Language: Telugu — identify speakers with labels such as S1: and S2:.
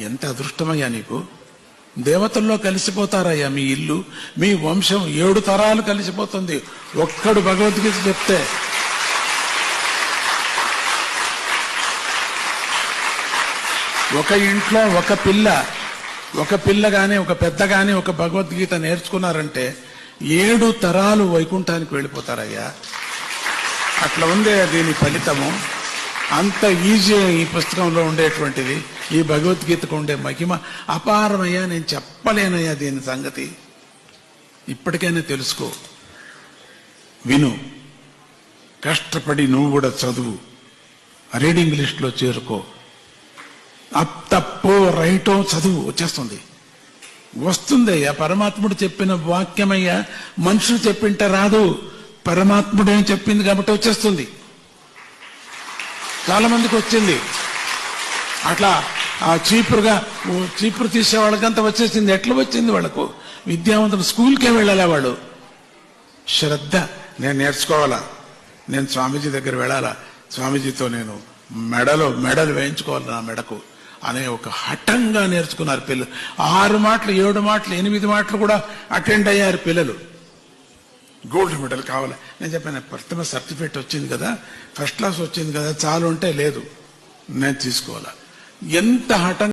S1: ఎంత అదృష్టమయ్యా నీకు? దేవతల్లో కలిసిపోతారయ్యా మీ ఇల్లు మీ వంశం ఏడు తరాలు కలిసిపోతుంది. ఒక్కడు భగవద్గీత చెప్తే. ఒక ఇంట్లో ఒక పిల్ల ఒక పిల్ల కానీ ఒక పెద్ద కానీ ఒక భగవద్గీత నేర్చుకున్నారంటే ఏడు తరాలు వైకుంఠానికి వెళ్ళిపోతారయ్యా. అట్లా ఉందే దీని ఫలితము. అంత ఈజీ ఈ పుస్తకంలో ఉండేటువంటిది ఈ భగవద్గీతకు ఉండే మహిమ అపారమయ్యా నేను చెప్పలేనయ్యా దీని సంగతి. ఇప్పటికైనా తెలుసుకో. విను. కష్టపడి నువ్వు కూడా చదువు. రీడింగ్ లిస్ట్లో చేరుకో. అప్ తప్పో రైటో చదువు. వచ్చేస్తుంది. వస్తుందయ్యా పరమాత్ముడు చెప్పిన వాక్యమయ్యా మనుషులు చెప్పింటే రాదు. పరమాత్ముడు ఏం చెప్పింది కాబట్టి వచ్చేస్తుంది. చాలా మందికి వచ్చింది. అట్లా ఆ చీపురుగా చీపురు తీసే వాళ్ళకంతా వచ్చేసింది. ఎట్లా వచ్చింది వాళ్ళకు? విద్యావంతులు స్కూల్కే వెళ్ళాలా వాళ్ళు. శ్రద్ధ. నేను నేర్చుకోవాలా? నేను స్వామీజీ దగ్గర వెళ్ళాలా? స్వామీజీతో నేను మెడలో మెడలు వేయించుకోవాలి నా మెడకు? అనే ఒక హఠంగా నేర్చుకున్నారు పిల్లలు. ఆరు మాటలు ఏడు మాటలు ఎనిమిది మాటలు కూడా అటెండ్ అయ్యారు పిల్లలు. గోల్డ్ మెడల్ కావాలి. నేను చెప్పాను ప్రథమ సర్టిఫికేట్ వచ్చింది కదా ఫస్ట్ క్లాస్ వచ్చింది కదా చాలు అంటే లేదు. నేను తీసుకోవాలా? ఎంత హఠం